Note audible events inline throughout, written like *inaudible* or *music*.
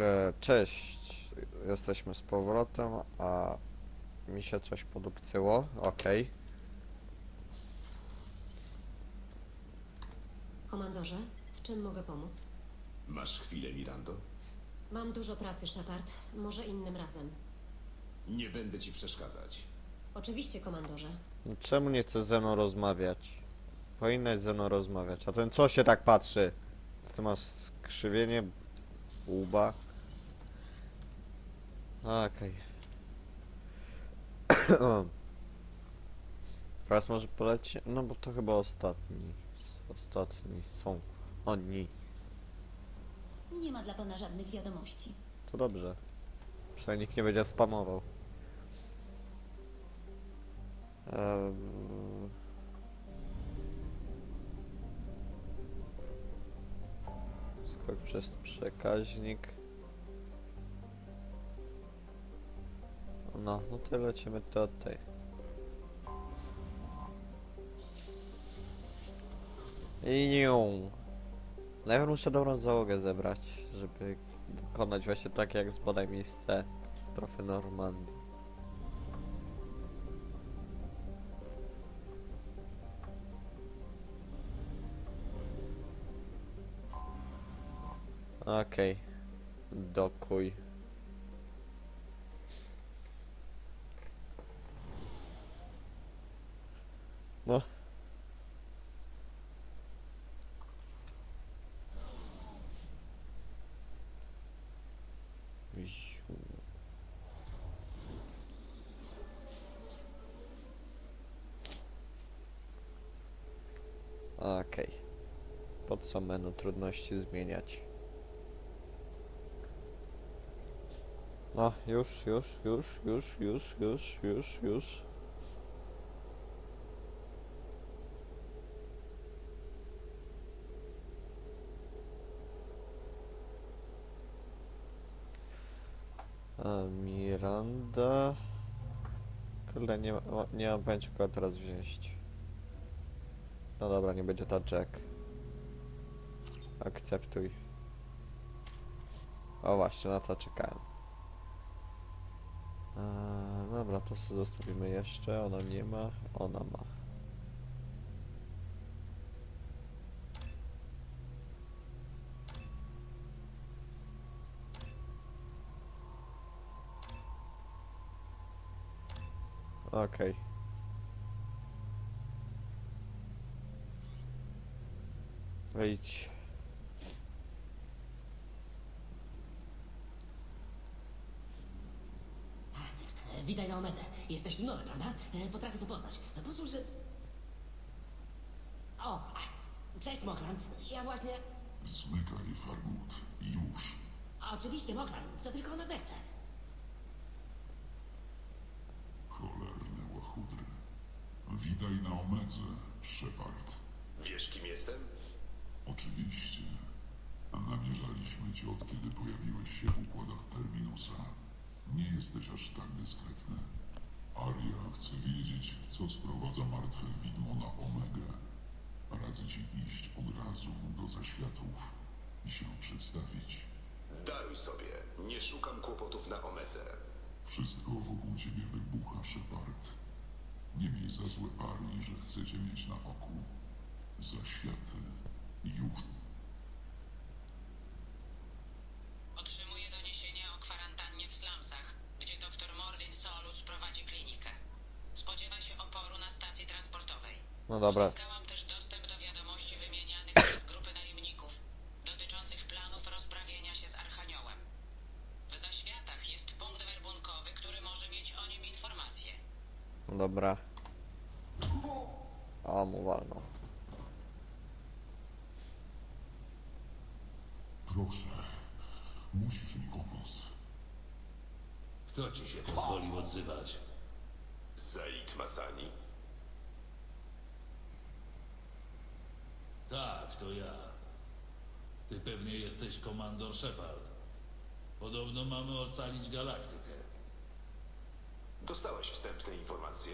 E, Cześć, jesteśmy z powrotem, a mi się coś podupcyło, okej. Komandorze, w czym mogę pomóc? Masz chwilę, Mirando? Mam dużo pracy, Shepard. Może innym razem. Nie będę ci przeszkadzać. Oczywiście, komandorze. No Czemu nie chcesz ze mną rozmawiać? Powinnaś ze mną rozmawiać, a ten co się tak patrzy? Co ty masz skrzywienie łba? Okej. *coughs* Teraz może poleci? No bo to chyba ostatni. Ostatni są oni. Nie ma dla pana żadnych wiadomości. To dobrze. Przynajmniej nikt nie będzie spamował. Eee... Skok przez przekaźnik. No, no to lecimy. I nią. Najpierw muszę dobrą załogę zebrać, żeby dokonać właśnie tak jak z bodaj miejsce strefy Normandii. Okej. Dokuj. No. Ziu. Okej. Po co menu trudności zmieniać? No, już, już, już, już, już, już, już, już. A, Miranda. Kurde, nie, nie mam pojęcia kogo teraz wziąć. No dobra, nie będzie ta Jack. Akceptuj. O właśnie, na to czekałem. Eee, dobra, to sobie zostawimy jeszcze. Ona nie ma, ona ma. Okej. Wejdź. Witaj na Omedze. Jesteś tu nowy, prawda? E, Potrafię to poznać. Pozwól, że... O! a, Cześć, Mokran. Ja właśnie... Zmykaj, Fargut. Już. A, Oczywiście, Mokran. Co tylko ona zechce. Cholerne łachudry. Witaj na Omedze, Shepard. Wiesz, kim jestem? Oczywiście. Namierzaliśmy cię od kiedy pojawiłeś się w układach Terminusa. Nie jesteś aż tak dyskretny. Aria chce wiedzieć, co sprowadza martwe widmo na Omegę. Radzę ci iść od razu do zaświatów i się przedstawić. Daruj sobie. Nie szukam kłopotów na Omedze. Wszystko wokół ciebie wybucha, Shepard. Nie miej za złe Arii, że chcecie mieć na oku. Zaświaty. Już. Otrzymuję doniesienia o kwarantannie w slumsach, gdzie dr Mordin Solus prowadzi klinikę. Spodziewa się oporu na stacji transportowej. No dobra. Uzyskałam też dostęp do wiadomości wymienianych przez grupy najemników dotyczących planów rozprawienia się z Archaniołem. W zaświatach jest punkt werbunkowy, który może mieć o nim informacje. Dobra. O, mu walną. Proszę. Musisz mi pomóc. Kto ci się pozwolił odzywać? Zaid Masani? Tak, to ja. Ty pewnie jesteś komandor Shepard. Podobno mamy ocalić galaktykę. Dostałeś wstępne informacje?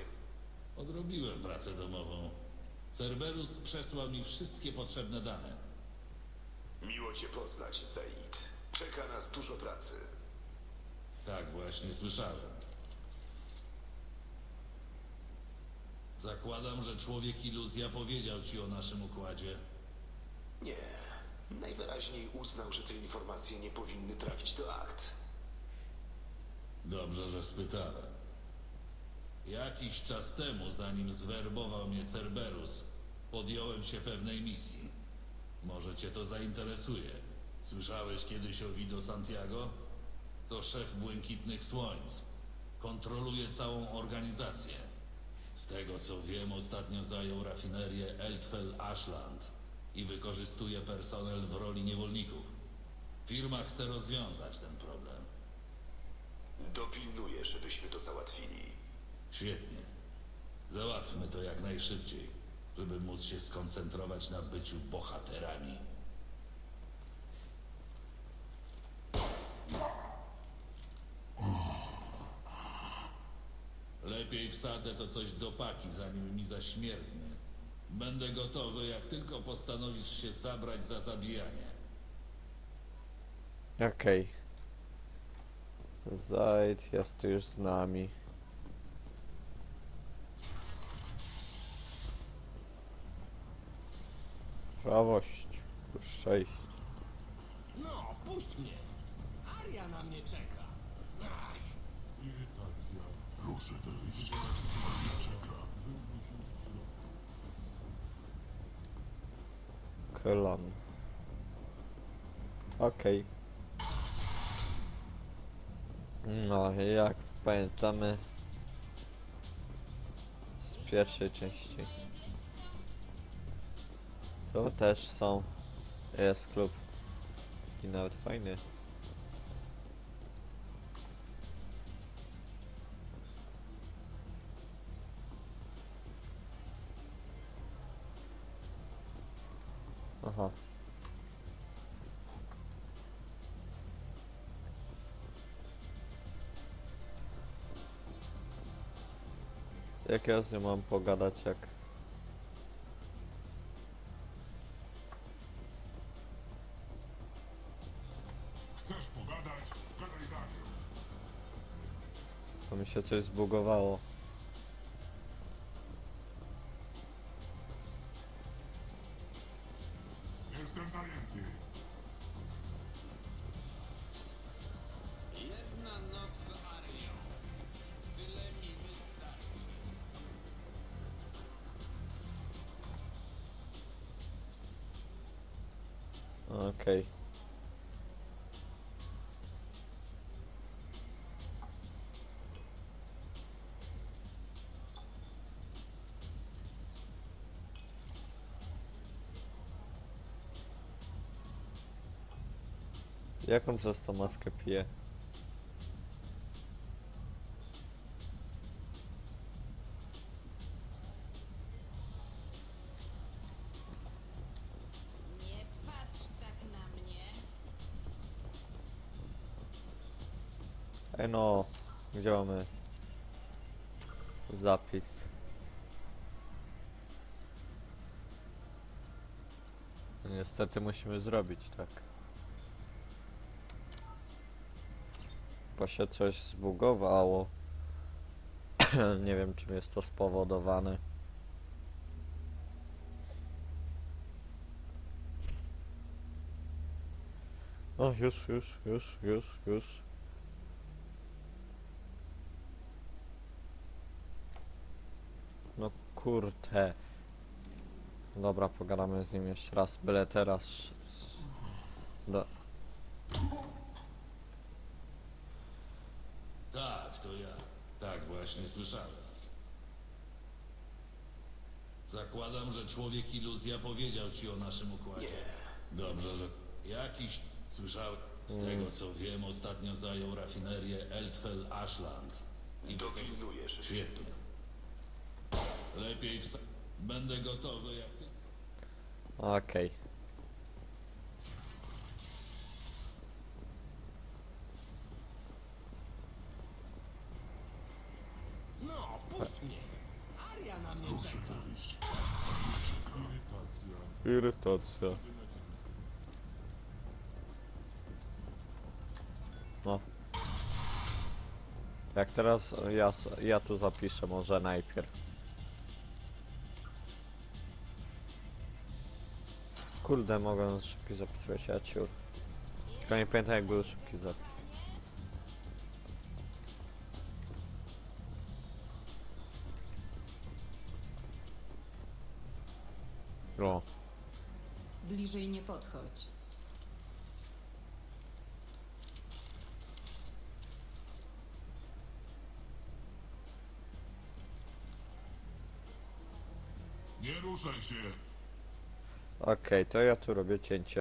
Odrobiłem pracę domową. Cerberus przesłał mi wszystkie potrzebne dane. Miło cię poznać, Zaid. Czeka nas dużo pracy. Tak właśnie słyszałem. Zakładam, że człowiek iluzja powiedział ci o naszym układzie. Nie. Najwyraźniej uznał, że te informacje nie powinny trafić do akt. Dobrze, że spytałem. Jakiś czas temu, zanim zwerbował mnie Cerberus, podjąłem się pewnej misji. Może cię to zainteresuje. Słyszałeś kiedyś o Vido Santiago? To szef Błękitnych Słońc. Kontroluje całą organizację. Z tego co wiem, ostatnio zajął rafinerię Eltfel Ashland i wykorzystuje personel w roli niewolników. Firma chce rozwiązać ten problem. Dopilnuję, żebyśmy to załatwili. Świetnie. Załatwmy to jak najszybciej, żeby móc się skoncentrować na byciu bohaterami. Lepiej wsadzę to coś do paki, zanim mi zaśmierdnie. Będę gotowy, jak tylko postanowisz się zabrać za zabijanie. Okej. Zajd jest już z nami. Prawość. Plus sześć. No, puść mnie. Aria na mnie czeka. Ach, Proszę wejść. Aria czeka. Klan. Okej. No, jak pamiętamy z pierwszej części. Tu też są. Jest klub. I nawet fajny. Aha. Jak ja z nią mam pogadać, jak... się coś zbugowało. Jestem zajęty. Jedna noc z Arią. Tyle mi wystarczy. Okej. Jaką przez tą maskę pije? Nie patrz tak na mnie. Ej no, gdzie mamy zapis? Niestety musimy zrobić tak. Się coś zbugowało. *clears throat* Nie wiem czym jest to spowodowane. O, już, już, już, już, już. No kurde. Dobra, pogadamy z nim jeszcze raz. Byle teraz. Do... Tak, to ja. Tak właśnie słyszałem. Zakładam, że człowiek iluzja powiedział ci o naszym układzie. Dobrze, że jakiś słyszałem. Z tego co wiem, ostatnio zajął rafinerię Eltfel Ashland. I żebyśmy Świetnie. Lepiej wsa- Będę gotowy jak ty. Okej. No, puść mnie. Aria na mnie Proszę czeka. wejść. Aria czeka. Irytacja. No. Jak teraz ja, ja tu zapiszę może najpierw. Kurde, mogę szybki zapis robić, ja ciur. Tylko nie pamiętam jak był szybki zapis. O, Bliżej nie podchodź. Nie ruszaj się! okej, to ja tu robię cięcie.